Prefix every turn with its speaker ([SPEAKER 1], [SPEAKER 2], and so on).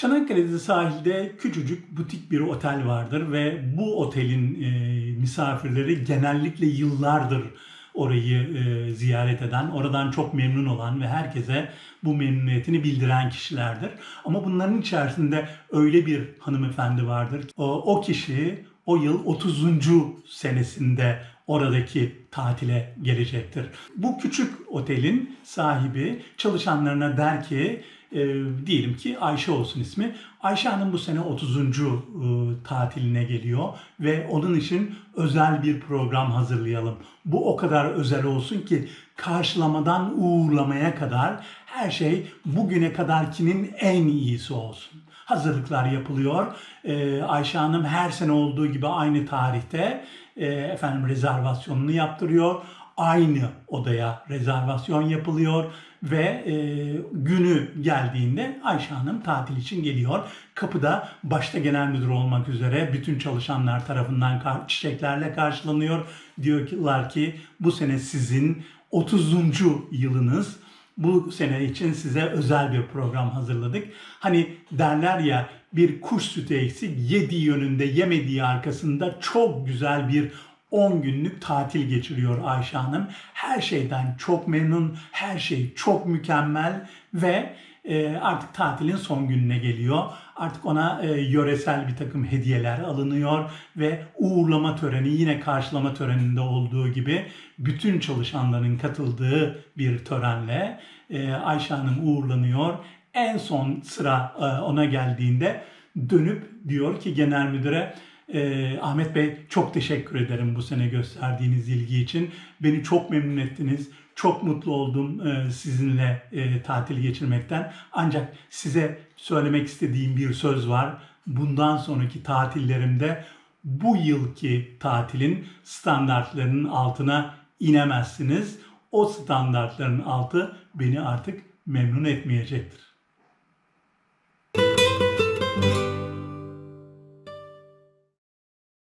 [SPEAKER 1] Çanakkale'de sahilde küçücük butik bir otel vardır ve bu otelin e, misafirleri genellikle yıllardır orayı e, ziyaret eden, oradan çok memnun olan ve herkese bu memnuniyetini bildiren kişilerdir. Ama bunların içerisinde öyle bir hanımefendi vardır. O, o kişi o yıl 30. senesinde oradaki tatile gelecektir. Bu küçük otelin sahibi çalışanlarına der ki e, diyelim ki Ayşe olsun ismi. Ayşe Hanım bu sene 30. e, tatiline geliyor ve onun için özel bir program hazırlayalım. Bu o kadar özel olsun ki karşılamadan uğurlamaya kadar her şey bugüne kadarkinin en iyisi olsun. Hazırlıklar yapılıyor. E, Ayşe Hanım her sene olduğu gibi aynı tarihte e, efendim rezervasyonunu yaptırıyor aynı odaya rezervasyon yapılıyor ve e, günü geldiğinde Ayşe Hanım tatil için geliyor. Kapıda başta genel müdür olmak üzere bütün çalışanlar tarafından kar- çiçeklerle karşılanıyor. Diyorlar ki bu sene sizin 30. yılınız. Bu sene için size özel bir program hazırladık. Hani derler ya bir kuş sütü eksik yediği yönünde yemediği arkasında çok güzel bir 10 günlük tatil geçiriyor Ayşe Hanım. Her şeyden çok memnun, her şey çok mükemmel ve e, artık tatilin son gününe geliyor. Artık ona e, yöresel bir takım hediyeler alınıyor ve uğurlama töreni yine karşılama töreninde olduğu gibi bütün çalışanların katıldığı bir törenle e, Ayşe Hanım uğurlanıyor. En son sıra e, ona geldiğinde dönüp diyor ki genel müdüre ee, Ahmet Bey çok teşekkür ederim bu sene gösterdiğiniz ilgi için. Beni çok memnun ettiniz. Çok mutlu oldum e, sizinle e, tatil geçirmekten. Ancak size söylemek istediğim bir söz var. Bundan sonraki tatillerimde bu yılki tatilin standartlarının altına inemezsiniz. O standartların altı beni artık memnun etmeyecektir.